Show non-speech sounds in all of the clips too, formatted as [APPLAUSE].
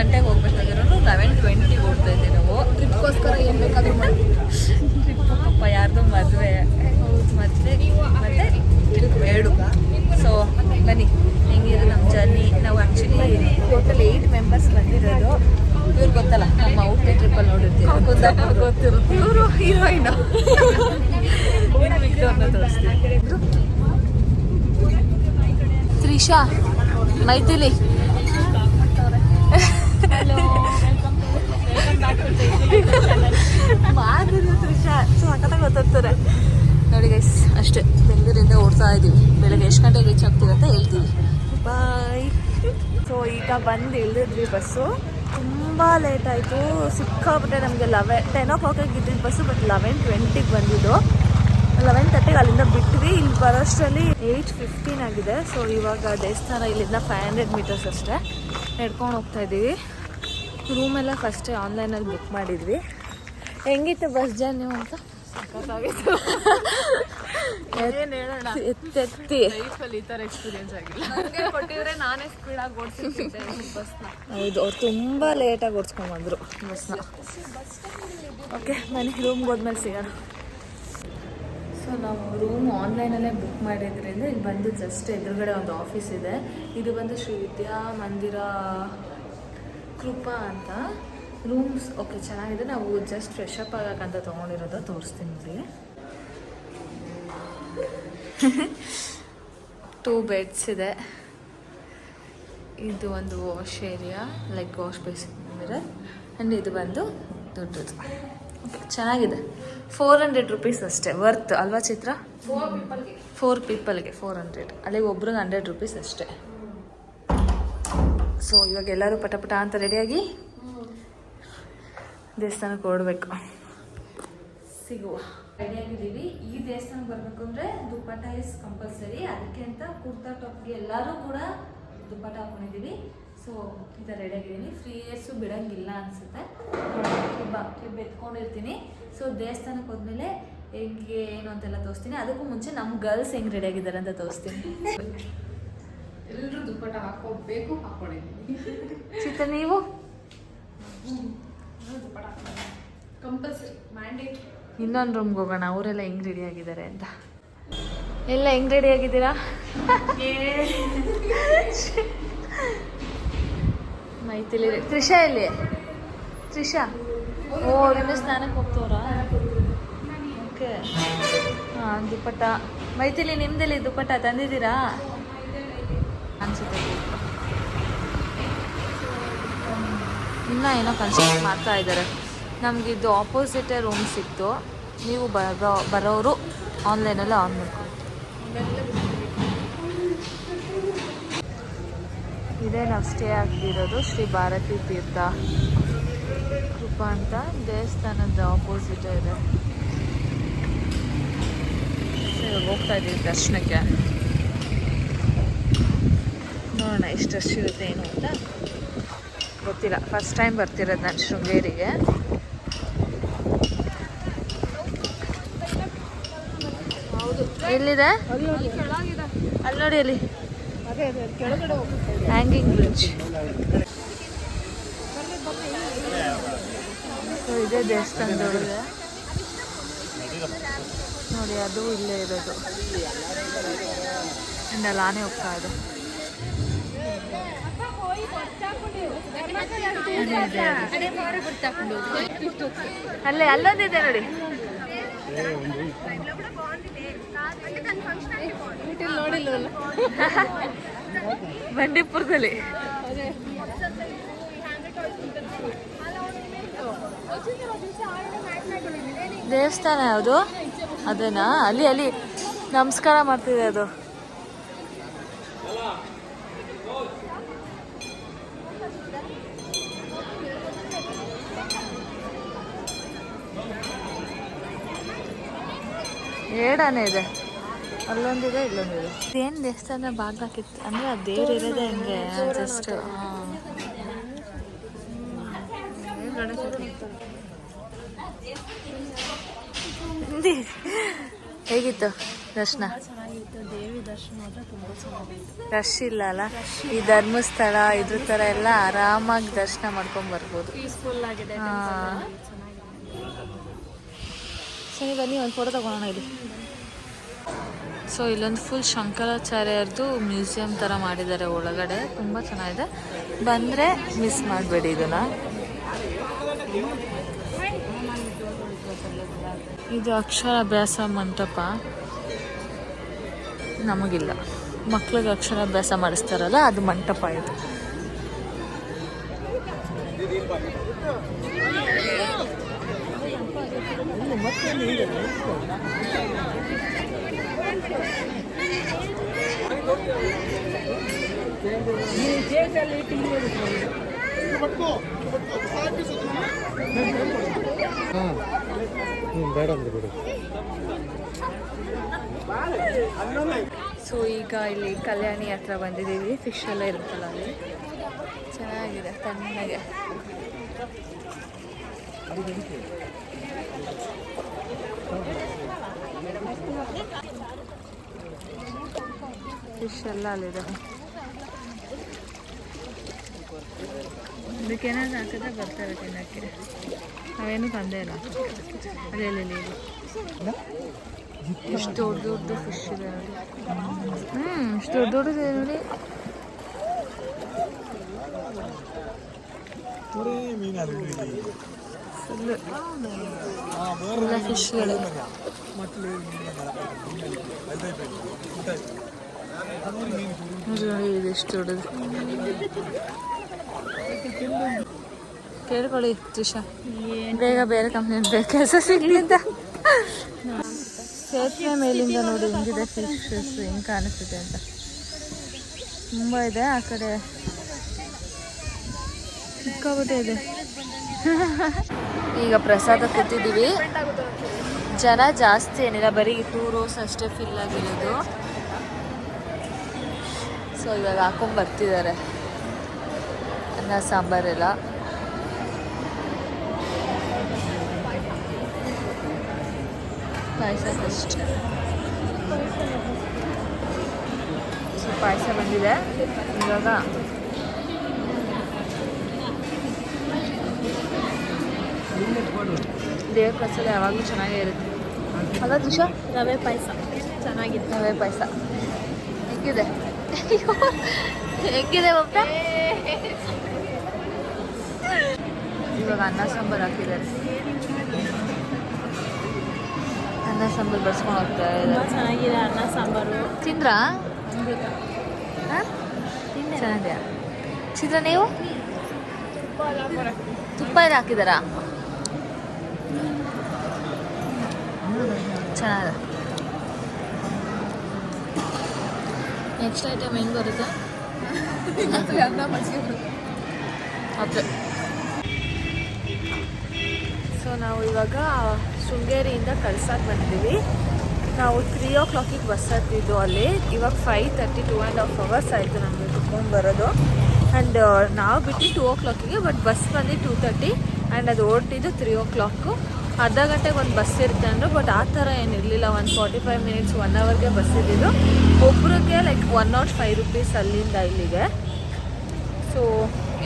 ಗಂಟೆಗೆ ಹೋಗ್ಬೇಕಾಗಿರೋರು eleven twenty ಹೋಗ್ತಾ ಇದ್ದೀವಿ ನಾವು. ಟ್ರಿಪ್ಗೋಸ್ಕರ ಏನು ಬೇಕಾದರೂ ಮಾಡಿ. ಟ್ರಿಪ್ಪಪ್ಪ ಯಾರ್ದು ಮದುವೆ. ಮತ್ತೆ ಮತ್ತೆ ಇದಕ್ಕೆ ಬೇಡು ಸೊ ಬನ್ನಿ. ಹೆಂಗಿದೆ ನಮ್ಮ ಜರ್ನಿ ನಾವು ಆ್ಯಕ್ಚುಲಿ ಟೋಟಲ್ ಏಯ್ಟ್ ಮೆಂಬರ್ಸ್ ಬಂದಿರೋದು. ಇವ್ರು ಗೊತ್ತಲ್ಲ ನಮ್ಮ ಔಟ್ಲೆ ಟ್ರಿಪ್ಪಲ್ಲಿ ನೋಡಿರ್ತೀವಿ ಕುಂದಾಪುರ ಗೊತ್ತಿರುತ್ತೆ. ಇವರು ಹೀರೋಯಿನ್ ತ್ರಿಷಾ ಮೈಥಿಲಿ. ಮಾಡಿದ್ರು ತ್ರಿಷಾ. ಸಖತ್ತಾಗಿ ಗೊತ್ತಾಗ್ತಾರೆ ನೋಡಿ ಗೈಸ್ ಅಷ್ಟೇ. ಬೆಂಗಳೂರಿಂದ ಓಡ್ತಾ ಇದ್ದೀವಿ. ಬೆಳಗ್ಗೆ ಎಷ್ಟು ಗಂಟೆಗೆ ರೀಚ್ ಆಗ್ತೀವಿ ಅಂತ ಹೇಳ್ತೀವಿ. ಬಾಯ್ ಸೊ ಈಗ ಬಂದು ಇಳಿದ್ವಿ ಬಸ್ಸು. ತುಂಬ ಲೇಟ್ ಆಯಿತು. ಸಿಕ್ಕಾಬಿಟ್ಟೆ ನಮಗೆ ಲೆವೆನ್ ಟೆನ್ ಓ ಕ್ಲಾಕಿಗೆ ಇದ್ದಿದ್ದು ಬಸ್ಸು ಬಟ್ ಲೆವೆನ್ ಟ್ವೆಂಟಿಗೆ ಬಂದಿದ್ದು. ಲೆವೆನ್ ತರ್ಟಿಗೆ ಅಲ್ಲಿಂದ ಬಿಟ್ವಿ. ಇಲ್ಲಿ ಬರೋಷ್ಟರಲ್ಲಿ ಏಯ್ಟ್ ಫಿಫ್ಟೀನ್ ಆಗಿದೆ. ಸೊ ಇವಾಗ ದೇವಸ್ಥಾನ ಇಲ್ಲಿಂದ ಫೈವ್ ಹಂಡ್ರೆಡ್ ಮೀಟರ್ಸ್ ಅಷ್ಟೇ. ನಡ್ಕೊಂಡು ಹೋಗ್ತಾ ಇದ್ದೀವಿ. ರೂಮೆಲ್ಲ ಫಸ್ಟೇ ಆನ್ಲೈನಲ್ಲಿ ಬುಕ್ ಮಾಡಿದ್ವಿ. ಹೆಂಗಿತ್ತು ಬಸ್ ಜರ್ನಿ ಅಂತ? ಸಖತ್ತಾಗಿತ್ತು ಎತ್ತೆತ್ತಿ ಲೈಫಲ್ಲಿ ಈ ಥರ ಎಕ್ಸ್ಪೀರಿಯನ್ಸ್ ಆಗಿಲ್ಲ. ನನಗೆ ಕೊಟ್ಟಿದ್ರೆ ನಾನೇ ಸ್ಪೀಡಾಗಿ ಓಡಿಸಿದ್ದೆ ಬಸ್ನ ಹೌದು ಅವ್ರು ತುಂಬ ಲೇಟಾಗಿ ಓಡಿಸ್ಕೊಂಡ್ಬಂದರು ಬಸ್ನ ಓಕೆ ನನಗೆ ರೂಮ್ಗೆ ಹೋದ್ಮೇಲೆ ಸಿಗೋಣ. ಸೊ ನಾವು ರೂಮ್ ಆನ್ಲೈನಲ್ಲೇ ಬುಕ್ ಮಾಡಿದ್ರಿಂದ ಇಲ್ಲಿ ಬಂದು ಜಸ್ಟ್ ಎದುರುಗಡೆ ಒಂದು ಆಫೀಸ್ ಇದೆ. ಇದು ಬಂದು ಶ್ರೀ ವಿದ್ಯಾ ಮಂದಿರ ಕೃಪಾ ಅಂತ. ರೂಮ್ಸ್ ಓಕೆ ಚೆನ್ನಾಗಿದೆ. ನಾವು ಜಸ್ಟ್ ಫ್ರೆಶ್ ಅಪ್ ಆಗಕ್ಕಂತ ತೊಗೊಂಡಿರೋದು ತೋರಿಸ್ತೀನಿ ನೋಡಿ. [LAUGHS] ಟೂ ಬೆಡ್ಸ್ ಇದೆ. ಇದು ಒಂದು wash area like wash basin ಅಂದರೆ ಆ್ಯಂಡ್ ಇದು ಬಂದು ದೊಡ್ಡದು ಚೆನ್ನಾಗಿದೆ. ಫೋರ್ ಹಂಡ್ರೆಡ್ ರುಪೀಸ್ ಅಷ್ಟೇ. ವರ್ತ್ ಅಲ್ವಾ ಚಿತ್ರ? ಫೋರ್ ಪೀಪಲ್ಗೆ ಫೋರ್ ಹಂಡ್ರೆಡ್ ಅಲ್ಲಿಗೆ ಒಬ್ರಿಗೆ ಹಂಡ್ರೆಡ್ ರುಪೀಸ್ ಅಷ್ಟೇ. ಸೊ ಇವಾಗ ಎಲ್ಲರೂ ಪಟ ಪಟ ಅಂತ ರೆಡಿಯಾಗಿ ದೇವಸ್ಥಾನಕ್ಕೆ ಓಡಬೇಕು. ಸಿಗುವ. ರೆಡಿಯಾಗಿದ್ದೀವಿ ಈ ದೇವಸ್ಥಾನಕ್ಕೆ ಬರಬೇಕು ಅಂದರೆ ದುಪ್ಪಟ್ಟ ಇಸ್ ಕಂಪಲ್ಸರಿ ಅದಕ್ಕೆ ಅಂತ ಕುರ್ತಾ, ಟಾಪ್ಗೆ ಎಲ್ಲರೂ ಕೂಡ ದುಪ್ಪಟ್ಟ ಹಾಕೊಂಡಿದ್ದೀವಿ. ಸೊ ಈ ಥರ ರೆಡಿಯಾಗಿದ್ದೀನಿ ಫ್ರೀ ಇಯರ್ಸು ಬಿಡೋಂಗಿಲ್ಲ ಅನಿಸುತ್ತೆ. ಕ್ಲಿಬ್ ಕ್ಲಿಬ್ ಎತ್ಕೊಂಡಿರ್ತೀನಿ. ಸೊ ದೇವಸ್ಥಾನಕ್ಕೆ ಹೋದ್ಮೇಲೆ ಹೆಂಗೆ ಏನು ಅಂತೆಲ್ಲ ತೋರಿಸ್ತೀನಿ. ಅದಕ್ಕೂ ಮುಂಚೆ ನಮ್ಮ ಗರ್ಲ್ಸ್ ಹೆಂಗೆ ರೆಡಿಯಾಗಿದ್ದಾರೆ ಅಂತ ತೋರಿಸ್ತೀನಿ. ಎಲ್ಲರೂ ದುಪ್ಪಟ್ಟ ಹಾಕೋಬೇಕು ಹಾಕೊಂಡಿದ್ದೀನಿ ಚಿತ್ರ ನೀವು? ಕಂಪಲ್ಸರಿ ಮ್ಯಾಂಡೇಟ್ ಇನ್ನೊಂದು ರೂಮ್ಗೆ ಹೋಗೋಣ. ಅವರೆಲ್ಲ ಹೆಂಗೆ ರೆಡಿ ಆಗಿದ್ದಾರೆ ಅಂತ. ಎಲ್ಲ ಹೆಂಗೆ ರೆಡಿ ಆಗಿದ್ದೀರಾ? [LAUGHS] ಮೈತಿಲಿ ತ್ರಿಷಾ ಇಲ್ಲಿ ತ್ರಿಷಾ? ಓ ಅವರಿಂದ ಸ್ನಾನಕ್ಕೆ ಹೋಗ್ತವ್ರಾ? ಓಕೆ. ಹಾಂ, ದುಪ್ಪಟ್ಟ. ಮೈತಿಲಿ, ನಿಮ್ದಲ್ಲಿ ದುಪ್ಪಟ್ಟ? ತಂದಿದ್ದೀರಾ? ಅನ್ಸುತ್ತೆ. ಇನ್ನ ಏನೋ ಕನ್ಸಲ್ಟ್ ಮಾಡ್ತಾ ಇದ್ದಾರೆ. ಇದು ಆಪೋಸಿಟೇ ರೂಮ್ ಸಿಕ್ತು. ನೀವು ಬರೋ, ಬರೋರು ಆನ್ಲೈನಲ್ಲಿ ಆನ್ ಮಾಡ್ಕೊಳ್ಳಿ ಇದೇ ನಾವು ಸ್ಟೇ ಆಗ್ತಿರೋದು ಶ್ರೀ ಭಾರತಿ ತೀರ್ಥ ಕೃಪಾ ಅಂತ. ದೇವಸ್ಥಾನದ ಆಪೋಸಿಟ್ ಇದೆ. ಹೋಗ್ತಾ ಇದ್ದೀವಿ ದರ್ಶನಕ್ಕೆ. ನೋಡೋಣ ಎಷ್ಟು ರಶ್ ಇರುತ್ತೆ ಏನು ಅಂತ. ಗೊತ್ತಿಲ್ಲ. ಫಸ್ಟ್ ಟೈಮ್ ಬರ್ತಿರೋದು ನಾನು ಶೃಂಗೇರಿಗೆ. ಎಲ್ಲಿದೆ? ಅಲ್ಲಿ ನೋಡಿ ಅಲ್ಲಿ. ಹ್ಯಾಂಗಿಂಗ್ ಬ್ರಿಡ್ಜ್ ಇದೇ ದೇವಸ್ಥಾನದೊಳಗೆ ನೋಡಿ ಅದು ಇಲ್ಲೇ ಇರೋದು. ಇಂದ. ಅಲ್ಲಿ ಆನೆ ಹೋಗ್ತಾ ಇದೆ. ಅಲ್ಲೇ ಅಲ್ಲೊಂದಿದೆ ನೋಡಿ ನೋಡಿಲ್ವಲ್ಲ [LAUGHS] [LAUGHS] ಬಂಡೀಪುರದಲ್ಲಿ. ದೇವಸ್ಥಾನ ಯಾವುದು? ಅದೇನಾ? ಅಲ್ಲಿ ಅಲ್ಲಿ. ನಮಸ್ಕಾರ ಮಾಡ್ತಿದೆ ಅದು. ಏಡಾನೆ ಇದೆ. ಅಲ್ಲೊಂದಿದೆ ಇಲ್ಲೊಂದಿದೆ. ಏನ್ ದೇವಸ್ಥಾನ ಬಾಗ್ಲಾಕಿತ್ತು ಅಂದ್ರೆ ಆ ದೇವ್ರು ಇರೋದೇ ಹಂಗೆ? ಜಸ್ಟ್ ಹೇಗಿತ್ತು ದರ್ಶನ ಚೆನ್ನಾಗಿತ್ತು ದೇವಿ ದರ್ಶನ? ಮಾತ್ರ ತುಂಬ ಚೆನ್ನಾಗಿತ್ತು ರಶ್ ಇಲ್ಲ ಅಲ್ಲ? ಈ ಧರ್ಮಸ್ಥಳ ಇದ್ರ ತರ ಎಲ್ಲ ಆರಾಮಾಗಿ ದರ್ಶನ ಮಾಡ್ಕೊಂಡ್ ಬರ್ಬೋದು. ಪೀಸ್ಫುಲ್ ಆಗಿದೆ ಹಾ. ಸರಿ ಬನ್ನಿ ಒಂದು ಫೋಟೋ ತಗೋಣ ಇಲ್ಲಿ. ಸೊ ಇಲ್ಲೊಂದು ಫುಲ್ ಶಂಕರಾಚಾರ್ಯರದು ಮ್ಯೂಸಿಯಂ ಥರ ಮಾಡಿದ್ದಾರೆ ಒಳಗಡೆ. ತುಂಬ ಚೆನ್ನಾಗಿದೆ. ಬಂದರೆ ಮಿಸ್ ಮಾಡಬೇಡಿ ಇದನ್ನ. ಇದು ಅಕ್ಷರಾಭ್ಯಾಸ ಮಂಟಪ. ನಮಗಿಲ್ಲ. ಮಕ್ಳಿಗೆ ಅಕ್ಷರಾಭ್ಯಾಸ ಮಾಡಿಸ್ತಾರಲ್ಲ, ಅದು ಮಂಟಪ ಇದು. ಸೊ ಈಗ ಇಲ್ಲಿ ಕಲ್ಯಾಣಿ ಹತ್ರ ಬಂದಿದ್ದೀವಿ. ಫಿಶ್ ಎಲ್ಲ ಇರುತ್ತಲ್ಲ ಅಲ್ಲಿ. ಚೆನ್ನಾಗಿದೆ ತಣ್ಣಗೆ. ಫಿಶ್ ಎಲ್ಲ ಅಲ್ಲಿದೆ ಇದಕ್ಕೆ ಏನಾದ್ರು ಹಾಕಿದ್ರೆ ಬರ್ತಾರೆ ತಿನ್ನಕ್ಕೆ ನಾವೇನು ತಂದೆ ಇಲ್ಲ ಅದೇ ಇಲ್ಲಿ ಇಲ್ಲಿ ಎಷ್ಟು ದೊಡ್ಡ ದೊಡ್ಡ ಫಿಶ್ ಇದೆ ನೋಡಿ ಹ್ಮ್ ಎಷ್ಟು ದೊಡ್ಡ ದೊಡ್ಡದಿದೆ ನೋಡಿ ಫುಲ್ ಎಲ್ಲ ಫಿಶ್ಗಳು ನೋಡಿ ನೋಡಿ ಇದು ಎಷ್ಟು ದೊಡ್ಡದು. ಕೇಳ್ಕೊಳ್ಳಿ, ತ್ರಿಷಾ. ಬೇಗ ಬೇರೆ ಕಂಪ್ನಿ ಬೇಕು ಕೆಲಸ ಸಿಗ್ಲಿ ಅಂತ. ಸೇತುವೆ ಮೇಲಿಂದ ನೋಡಿ, ಹೆಂಗಿದೆ ಫಿಶಸ್ ಹೆಂಗ್ ಕಾಣಿಸ್ತಿದೆ ಅಂತ. ತುಂಬ ಇದೆ ಆ ಕಡೆ. ಸಿಕ್ಕಾಬಿಟ್ಟೆ ಇದೆ. ಈಗ ಪ್ರಸಾದ ಕೂತಿದ್ದೀವಿ ಜನ ಜಾಸ್ತಿ ಏನಿಲ್ಲ, ಬರೀ ಟೂ ರೋಸ್ ಅಷ್ಟೇ ಫಿಲ್ ಆಗಿರೋದು. ಸೊ ಇವಾಗ ಹಾಕೊಂಡು ಬರ್ತಿದ್ದಾರೆ. ಅನ್ನ ಸಾಂಬಾರೆಲ್ಲ ಪಾಯಸ ಫಸ್ಟ್ ಸೊ ಪಾಯಸ ಬಂದಿದೆ. ಇವಾಗ ದೇವ್ರ ಪ್ರಸಾದ ಯಾವಾಗಲೂ ಚೆನ್ನಾಗೇ ಇರುತ್ತೆ. ದಿಶಾ ರವೆ ಪಾಯಸ. ಚೆನ್ನಾಗಿದೆ. ರವೆ ಪಾಯಸ. ಹೆಂಗಿದೆ? ಹೆಂಗಿದೆ ಒಬ್ಬ ಇವಾಗ ಅನ್ನ ಸಾಂಬಾರು ಹಾಕಿದ್ದಾರೆ. ಅನ್ನ ಸಾಂಬಾರು ಬಡ್ಸ್ಕೊಂಡು ಹೋಗ್ತಾ ಇದ್ದಾರೆ. ಚೆನ್ನಾಗಿದೆ ಅನ್ನ ಸಾಂಬಾರು. ತಿಂದ್ರಾ? ಅಮೃತ. ಹಾಂ? ಚೆನ್ನಾಗಿದೆ ಚಿತ್ರ ನೀವು? ತುಪ್ಪ ಎಲ್ಲ ಹಾಕಿದಾರಾ? ಚೆನ್ನಾಗಿದೆ. ನೆಕ್ಸ್ಟ್ ಐಟಮ್ ಹೆಂಗೆ ಬರುತ್ತೆ? ಅದೇ ಸೊ ನಾವು ಇವಾಗ ಶೃಂಗೇರಿಯಿಂದ ಕಳ್ಸಕ್ಕೆ ಬಂದಿದ್ದೀವಿ ನಾವು ತ್ರೀ ಓ ಕ್ಲಾಕಿಗೆ ಬಸ್ ಹತ್ತಿದ್ದು ಅಲ್ಲಿ. ಇವಾಗ five thirty two and half hours ಆಯಿತು ನಮಗೆ ಕುತ್ಕೊಂಡು ಬರೋದು ಆ್ಯಂಡ್ ನಾವು ಬಿಟ್ಟು ಟೂ ಓ ಕ್ಲಾಕಿಗೆ ಬಟ್ ಬಸ್ ಬಂದು ಟೂ ತರ್ಟಿ ಆ್ಯಂಡ್ ಅದು ಓಡ್ತಿದ್ದು ತ್ರೀ ಓ ಕ್ಲಾಕು ಅರ್ಧ ಗಂಟೆಗೆ ಒಂದು ಬಸ್ ಇರುತ್ತೆ ಅಂದರು ಬಟ್ ಆ ಥರ ಏನಿರಲಿಲ್ಲ. ಒಂದು ಫಾರ್ಟಿ ಫೈವ್ ಮಿನಿಟ್ಸ್ ಒನ್ ಅವರ್ಗೆ ಬಸ್ ಇದ್ದಿದ್ದು. ಒಬ್ರಿಗೆ like one not five rupees ಅಲ್ಲಿಂದ ಇಲ್ಲಿಗೆ. ಸೊ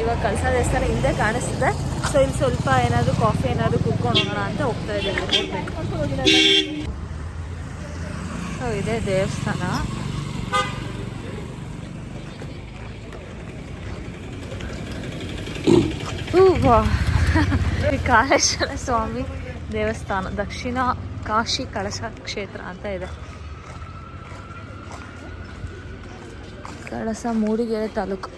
ಇವಾಗ ಕಳಸ ದೇವಸ್ಥಾನ ಹಿಂದೆ ಕಾಣಿಸ್ತಿದೆ. ಸೊ ಇಲ್ಲಿ ಸ್ವಲ್ಪ ಏನಾದರೂ ಕಾಫಿ ಏನಾದರೂ ಕುಡ್ಕೊಂಡು ಹೋಗೋಣ ಅಂತ ಹೋಗ್ತಾ ಇದ್ದೀವಿ. ಸೊ ಇದೆ ದೇವಸ್ಥಾನ. ಹೂವಾ. ಈ ಕಾಳೇಶ್ವರ ಸ್ವಾಮಿ. ದೇವಸ್ಥಾನ ದಕ್ಷಿಣ ಕಾಶಿ ಕಳಶ ಕ್ಷೇತ್ರ ಅಂತ ಇದೆ. ಕಳಸ ಮೂಡಿಗೆರೆ ತಾಲೂಕು.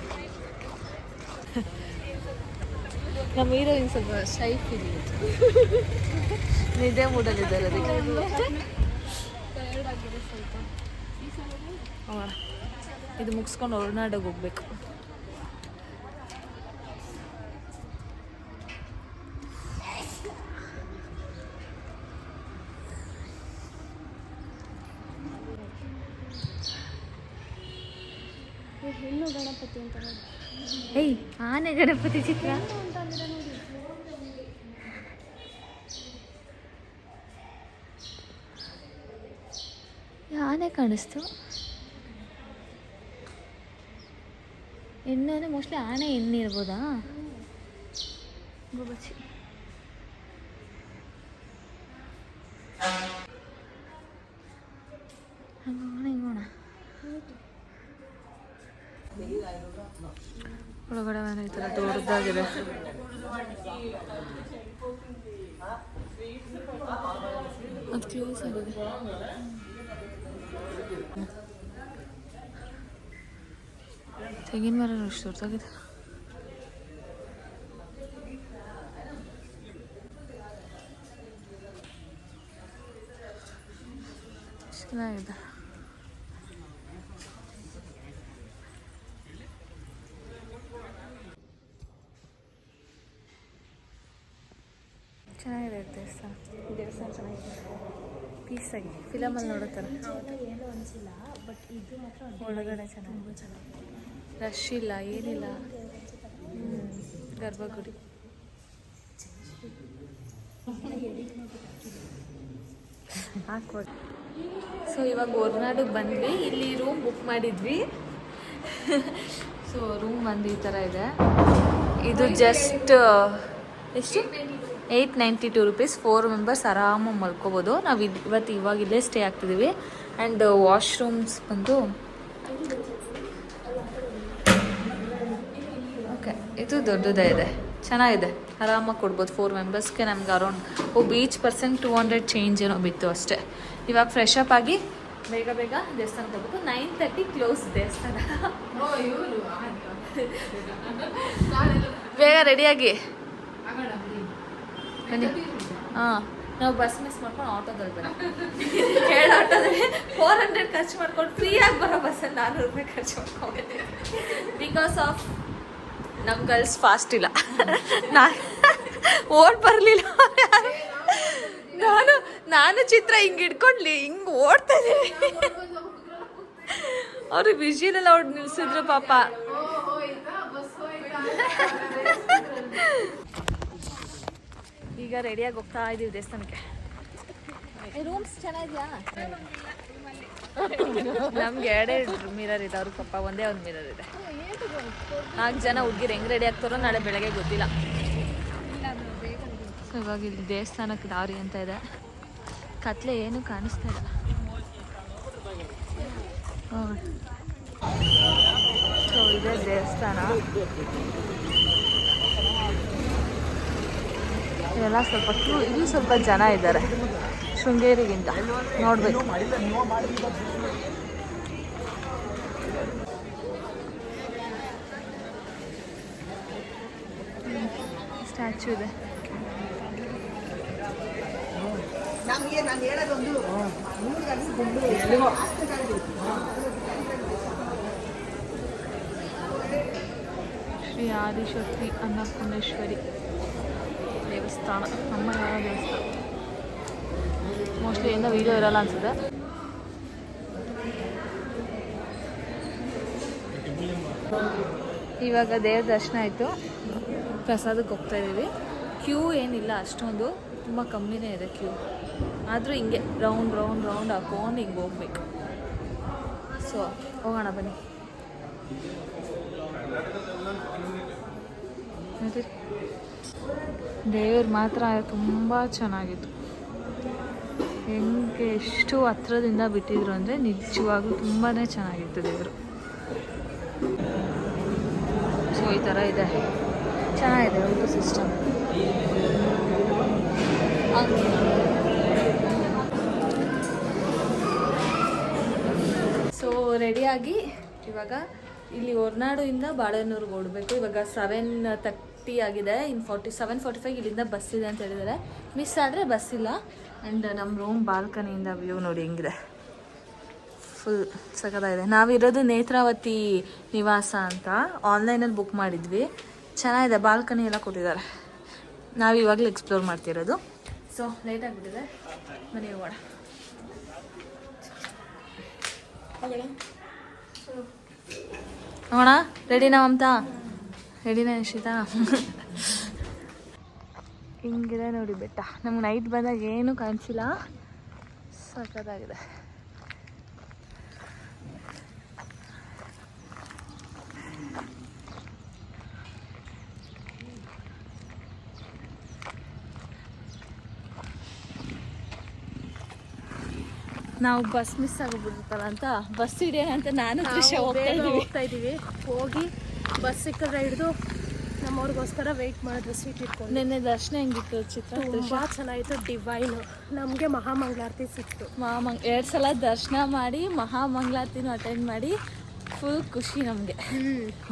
ನಮ್ಮ ಹೀರೋಯಿನ್ ಸ್ವಲ್ಪ ಶೈಫ್ ಇದೆ ನಿದ್ದೆ ಮೂಡಲಿದ್ದಾರೆ ಅದಕ್ಕೆ? ಇದು ಮುಗಿಸ್ಕೊಂಡು ಹೊರನಾಡಿಗೆ ಹೋಗ್ಬೇಕು. ಹೆಣ್ಣು ಗಣಪತಿ ಅಂತ ನೋಡಿ. ಏಯ್ ಆನೆ ಗಣಪತಿ ಚಿತ್ರ. ಅಂತ ಆನೆ ಕಾಣಿಸ್ತು. ಹೆಣ್ಣು ಅಂದರೆ ಮೋಸ್ಟ್ಲಿ ಆನೆ ಹೆಣ್ಣು ಇರ್ಬೋದಾ? ಒಳಗಡೆ ಮನೆ ಈ ಥರ ದೊಡ್ಡದಾಗಿದೆ ಅದು ಕ್ಲೋಸ್ ಆಗಿದೆ ತೆಂಗಿನ ಮರ ಎಷ್ಟು ದೊಡ್ಡದಾಗಿದೆ ಚೆನ್ನಾಗಿದೆ ಚೆನ್ನಾಗಿದೆ ಪೀಸಾಗಿ ಫಿಲಮಲ್ಲಿ ನೋಡೋ ಥರ. ಅನಿಸಿಲ್ಲ ಬಟ್ ಒಳಗಡೆ ಚೆನ್ನಾಗಿ ರಶ್ ಇಲ್ಲ, ಏನಿಲ್ಲ. ಗರ್ಭಗುಡಿ. ಹಾಕ್ಬೋದು. ಸೊ ಇವಾಗ ಹೊರ್ನಾಡಿಗೆ ಬಂದ್ವಿ. ಇಲ್ಲಿ ರೂಮ್ ಬುಕ್ ಮಾಡಿದ್ವಿ. ಸೊ ರೂಮ್ ಬಂದು ಈ ಥರ ಇದೆ. ಇದು ಜಸ್ಟ್ ಎಷ್ಟು? Eight ninety two rupees four members ಆರಾಮಾಗಿ ಮಲ್ಕೋಬೋದು. ನಾವು ಇವತ್ತು ಇವಾಗ ಇಲ್ಲೇ ಸ್ಟೇ ಆಗ್ತಿದ್ದೀವಿ ಆ್ಯಂಡ್ ವಾಶ್ರೂಮ್ಸ್ ಬಂದು ಓಕೆ ಇದು ದೊಡ್ಡದೇ ಇದೆ. ಚೆನ್ನಾಗಿದೆ. ಆರಾಮಾಗಿ ಕೊಡ್ಬೋದು ಫೋರ್ ಮೆಂಬರ್ಸ್ಗೆ ನಮ್ಗೆ ಅರೌಂಡ್ ಓ beach percent two hundred change ಏನೋ ಬಿತ್ತು ಅಷ್ಟೇ. ಇವಾಗ ಫ್ರೆಶ್ ಅಪ್ ಆಗಿ ಬೇಗ ಬೇಗ ದೇವಸ್ಥಾನಕ್ಕೆ ಹೋಗ್ಬೇಕು. ನೈನ್ ತರ್ಟಿ ಕ್ಲೋಸ್ ದೇವಸ್ಥಾನ. ಬೇಗ ರೆಡಿಯಾಗಿ ಹಾಂ ನಾವು ಬಸ್ ಮಿಸ್ ಮಾಡ್ಕೊಂಡು ಆಟೋದಲ್ಲಿ ಬನ್ನಿ ಎರಡು ಆಟೋದಲ್ಲಿ ಫೋರ್ ಹಂಡ್ರೆಡ್ ಖರ್ಚು ಮಾಡ್ಕೊಂಡು ಫ್ರೀಯಾಗಿ ಬರೋ ಬಸ್ಸಲ್ಲಿ ನಾನ್ನೂರು ರೂಪಾಯಿ ಖರ್ಚು ಮಾಡ್ಕೊಂಡಿದ್ದೆ ಬಿಕಾಸ್ ಆಫ್ ನಮ್ಮ ಗರ್ಲ್ಸ್ ಫಾಸ್ಟ್ ಇಲ್ಲ. ನಾ ಓಡ್ ಬರಲಿಲ್ಲ ನಾನು ನಾನು ಚಿತ್ರ ಹಿಂಗೆ ಹಿಡ್ಕೊಂಡ್ಲಿ, ಹಿಂಗೆ ಓಡ್ತಾ ಇದ್ದೀನಿ. ಅವರು ವಿಜಿಲೆಲ್ಲ ಅವ್ರು ನಿಲ್ಸಿದ್ರು ಪಾಪ. ಈಗ ರೆಡಿಯಾಗಿ ಹೋಗ್ತಾ ಇದೀವಿ ದೇವಸ್ಥಾನಕ್ಕೆ. ರೂಮ್ಸ್ ಚೆನ್ನಾಗಿದೆಯಾ? ನಮ್ಗೆ ಎರಡೇ ಮಿರರ್ ಇದೆ ಅವ್ರಿಗೆ ಪಪ್ಪ ಒಂದೇ ಒಂದು ಮಿರರ್ ಇದೆ. ನಾಲ್ಕು ಜನ ಹುಡುಗಿರು ಹೆಂಗ್ ರೆಡಿ ಆಗ್ತಾರೋ ನಾಳೆ ಬೆಳಗ್ಗೆ ಗೊತ್ತಿಲ್ಲ. ಇವಾಗ ಇಲ್ಲಿ ದೇವಸ್ಥಾನಕ್ಕೆ ದಾರಿ ಅಂತ ಇದೆ. ಕತ್ಲೆ ಏನು ಕಾಣಿಸ್ತಾ ಇಲ್ಲ. ಸೊ ಇದೆ ದೇವಸ್ಥಾನ. ಇವೆಲ್ಲ ಸ್ವಲ್ಪ ಕ್ಯೂ ಇಲ್ಲಿ ಸ್ವಲ್ಪ ಜನ ಇದ್ದಾರೆ. ಶೃಂಗೇರಿಗಿಂತ. ನೋಡಬೇಕು. ಸ್ಟ್ಯಾಚು ಇದೆ. ಶ್ರೀ ಆದಿಶಕ್ತಿ ಅನ್ನಪೂರ್ಣೇಶ್ವರಿ. ದೇವಸ್ಥಾನ, ನಮ್ಮ ದೇವಸ್ಥಾನ ಮೋಸ್ಟ್ಲಿ ಏನೋ ವೀಡಿಯೋ ಇರಲ್ಲ ಅನ್ಸುತ್ತೆ. ಇವಾಗ ದೇವ್ರ ದರ್ಶನ ಆಯಿತು. ಪ್ರಸಾದಕ್ಕೆ ಹೋಗ್ತಾ ಇದ್ದೀವಿ. ಕ್ಯೂ ಏನಿಲ್ಲ, ಅಷ್ಟೊಂದು. ತುಂಬ ಕಮ್ಮಿನೇ ಇದೆ ಕ್ಯೂ ಆದರೂ ಹಿಂಗೆ ರೌಂಡ್ ರೌಂಡ್ ರೌಂಡ್ ಹಾಕೊಂಡು ಹಿಂಗೆ ಹೋಗ್ಬೇಕು. ಸೊ ಹೋಗೋಣ, ಬನ್ನಿ. ನೋಡಿರಿ. ದೇವ್ರು ಮಾತ್ರ ತುಂಬ ಚೆನ್ನಾಗಿತ್ತು. ಹೆಂಗೆ ಎಷ್ಟು ಹತ್ರದಿಂದ ಬಿಟ್ಟಿದ್ರು ಅಂದರೆ ನಿಜವಾಗೂ ತುಂಬಾ ಚೆನ್ನಾಗಿತ್ತು ದೇವರು. ಸೊ ಈ ಥರ ಇದೆ. ಚೆನ್ನಾಗಿದೆ ಒಂದು ಸಿಸ್ಟಮ್ ಸೊ ರೆಡಿಯಾಗಿ ಇವಾಗ ಇಲ್ಲಿ ಹೊರನಾಡು ಇಂದ ಬಾಳೆನೂರ್ಗೆ ಓಡಬೇಕು. ಇವಾಗ ಸೆವೆನ್ ತರ್ಟಿ ಆಗಿದೆ. ಇನ್ನು ಫಾರ್ಟಿ, ಸೆವೆನ್ ಫಾರ್ಟಿ ಫೈವ್ ಇಲ್ಲಿಂದ ಬಸ್ ಇದೆ ಅಂತ ಹೇಳಿದ್ದಾರೆ. ಮಿಸ್ ಆದರೆ ಬಸ್ ಇಲ್ಲ. ಆ್ಯಂಡ್ ನಮ್ಮ ರೂಮ್ ಬಾಲ್ಕನಿಯಿಂದ ವ್ಯೂ ನೋಡಿ ಹೆಂಗಿದೆ. ಫುಲ್ ಸಖತ್ತಾಗಿದೆ ನಾವಿರೋದು ನೇತ್ರಾವತಿ ನಿವಾಸ ಅಂತ ಆನ್ಲೈನಲ್ಲಿ ಬುಕ್ ಮಾಡಿದ್ವಿ. ಚೆನ್ನಾಗಿದೆ. ಬಾಲ್ಕನಿ ಎಲ್ಲ ಕೊಟ್ಟಿದ್ದಾರೆ. ನಾವು ಇವಾಗಲೇ ಎಕ್ಸ್ಪ್ಲೋರ್ ಮಾಡ್ತಿರೋದು. ಸೊ ಲೇಟ್ ಆಗಿಬಿಟ್ಟಿದೆ. ಮನೆ ಹೋಗೋಣ. ಹೋಗೋಣ. ರೆಡಿನಾ ಮಮತಾ? ರೆಡಿನ ಶೀತಾ ಹಿಂಗಿದೆ ನೋಡಿ ಬೆಟ್ಟ. ನಮ್ಗೆ ನೈಟ್ ಬಂದಾಗ ಏನು ಕಾಣಿಸಿಲ್ಲ. ಸಖತ್ತಾಗಿದೆ. ನಾವು ಬಸ್ ಮಿಸ್ ಆಗೋಗ್ಬಿಡುತ್ತಲ್ಲ ಅಂತ ಬಸ್ ಇದೆ ಅಂತ ನಾನು ಹೋಗ್ತಾ ಇದೀವಿ ಹೋಗಿ ಬಸ್ ಸಿಕ್ಕಿದ್ರೆ ಹಿಡಿದು ನಮ್ಮವ್ರಿಗೋಸ್ಕರ ವೆಯ್ಟ್ ಮಾಡಿದ್ರು ಸೀಟ್ ಇಟ್ಕೊಂಡು. ನಿನ್ನೆ ದರ್ಶನ ಹೆಂಗಿತ್ತು ಚಿತ್ರ? ತುಂಬಾ ಚೆನ್ನಾಗಿತ್ತು ಡಿವೈನು ನಮಗೆ ಮಹಾಮಂಗಳಾರತಿ ಸಿಕ್ತು. ಮಹಾಮಂಗ್ ಎರಡು ಸಲ ದರ್ಶನ ಮಾಡಿ ಮಹಾಮಂಗಳಾರತಿನೂ ಅಟೆಂಡ್ ಮಾಡಿ ಫುಲ್ ಖುಷಿ ನಮಗೆ.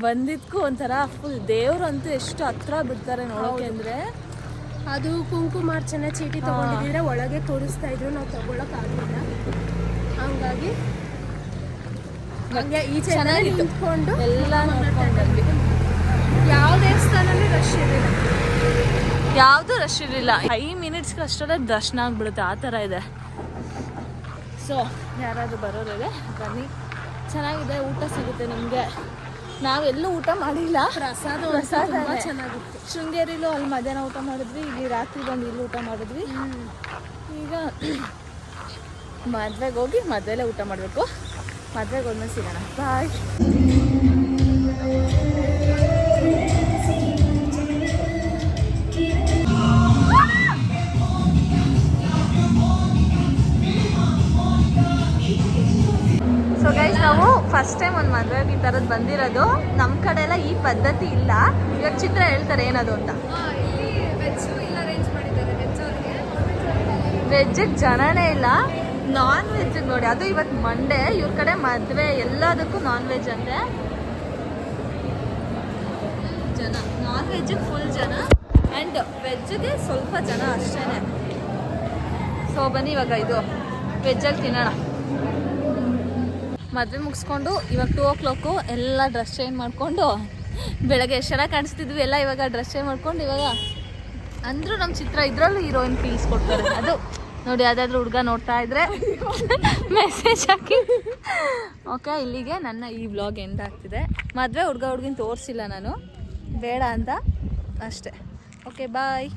ಬಂದಿದ್ಕು ಒಂಥರ ಫುಲ್ ದೇವ್ರಂತೂ ಎಷ್ಟು ಹತ್ರ ಬಿಡ್ತಾರೆ ನೋಡೋಕೆ ಅಂದರೆ. ಅದು ಕುಂಕುಮಾರ್ಚನೆ ಚೀಟಿ ತಗೊಂಡಿದ್ರೆ ಒಳಗೆ ತೋರಿಸ್ತಾ ಇದ್ರು ನಾವು ತಗೊಳಕ್ ಆಗಲಿಲ್ಲ. ಹಂಗಾಗಿ ಹಂಗೆ ಈಚೆ. ನಿಂತ್ಕೊಂಡು ಎಲ್ಲ ನೋಡ್ಕೊಂಡು. ಯಾವ ದೇವಸ್ಥಾನನೂ ರಶ್ ಇರಲಿಲ್ಲ. ಯಾವುದು ರಶ್ ಇರಲಿಲ್ಲ. ಫೈವ್ ಮಿನಿಟ್ಸ್ಗೆ ಅಷ್ಟರಲ್ಲೇ ದರ್ಶನ ಆಗ್ಬಿಡುತ್ತೆ. ಆ ಥರ ಇದೆ. ಸೊ ಯಾರಾದರೂ ಬರೋರಿದೆ ಬನ್ನಿ. ಚೆನ್ನಾಗಿದೆ. ಊಟ ಸಿಗುತ್ತೆ ನಿಮಗೆ. ನಾವೆಲ್ಲೂ ಊಟ ಮಾಡಿಲ್ಲ. ಪ್ರಸಾದ ಪ್ರಸಾದ ತುಂಬಾ ಚೆನ್ನಾಗಿತ್ತು. ಶೃಂಗೇರಿಲೂ ಅಲ್ಲಿ ಮಧ್ಯಾಹ್ನ ಊಟ ಮಾಡಿದ್ವಿ. ಇಲ್ಲಿ ರಾತ್ರಿ ಬಂದು ಇಲ್ಲಿ ಊಟ ಮಾಡಿದ್ವಿ. ಈಗ ಮದ್ವೆಗೆ ಹೋಗಿ ಮದುವೆಲೇ ಊಟ ಮಾಡಬೇಕು. ಮದ್ವೆಗೆ ಒಂದೊಂದು ಸಿಗೋಣ. ಬಾಯ್ ಸೊ ಗೈಸ್ ನಾವು ಫಸ್ಟ್ ಟೈಮ್ ಒಂದು ಮದುವೆಗೆ ಈ ಥರದ್ದು ಬಂದಿರೋದು. ನಮ್ಮ ಕಡೆ ಎಲ್ಲ ಈ ಪದ್ಧತಿ ಇಲ್ಲ. ಇವಾಗ ಚಿತ್ರ ಹೇಳ್ತಾರೆ ಏನದು ಅಂತ. ವೆಜ್ಜಿಗೆ ಜನನೇ ಇಲ್ಲ. ನಾನ್ ವೆಜ್ ನೋಡಿ, ಅದು ಇವತ್ತು ಮಂಡೇ ಇವ್ರ ಕಡೆ ಮದುವೆ ಎಲ್ಲದಕ್ಕೂ ನಾನ್ ವೆಜ್ ಅಂತೆ. ಜನ ನಾನ್ ವೆಜ್ ಫುಲ್ ಜನ ಆ್ಯಂಡ್ ವೆಜ್ಜಿಗೆ ಸ್ವಲ್ಪ ಜನ ಅಷ್ಟೇ ಸೊ ಬನ್ನಿ ಇವಾಗ ಇದು ವೆಜ್ಜಲ್ಲಿ ತಿನ್ನೋಣ. ಮದುವೆ ಮುಗಿಸ್ಕೊಂಡು ಇವಾಗ ಟೂ ಓ ಕ್ಲಾಕು ಎಲ್ಲ ಡ್ರೆಸ್ ಚೇಂಜ್ ಮಾಡಿಕೊಂಡು ಬೆಳಗ್ಗೆ ಎಷ್ಟು ಚೆನ್ನಾಗಿ ಕಾಣಿಸ್ತಿದ್ವಿ ಎಲ್ಲ ಇವಾಗ ಡ್ರೆಸ್ ಚೇಂಜ್ ಮಾಡ್ಕೊಂಡು ಇವಾಗ ಅಂದರೂ ನಮ್ಮ ಚಿತ್ರ ಇದರಲ್ಲೂ ಹೀರೋಯಿನ್ ಫೀಲ್ಸ್ ಕೊಡ್ತಾರೆ. ಅದು ನೋಡಿ, ಯಾವ್ದಾದ್ರು ಹುಡುಗ ನೋಡ್ತಾ ಇದ್ರೆ ಮೆಸೇಜ್ ಹಾಕಿ. ಓಕೆ ಇಲ್ಲಿಗೆ ನನ್ನ ಈ ಬ್ಲಾಗ್ ಎಂಡ್ ಆಗ್ತಿದೆ. ಮದುವೆ ಹುಡುಗ ಹುಡುಗಿನ ತೋರಿಸಿಲ್ಲ ನಾನು. ಬೇಡ ಅಂತ ಅಷ್ಟೇ. Okay bye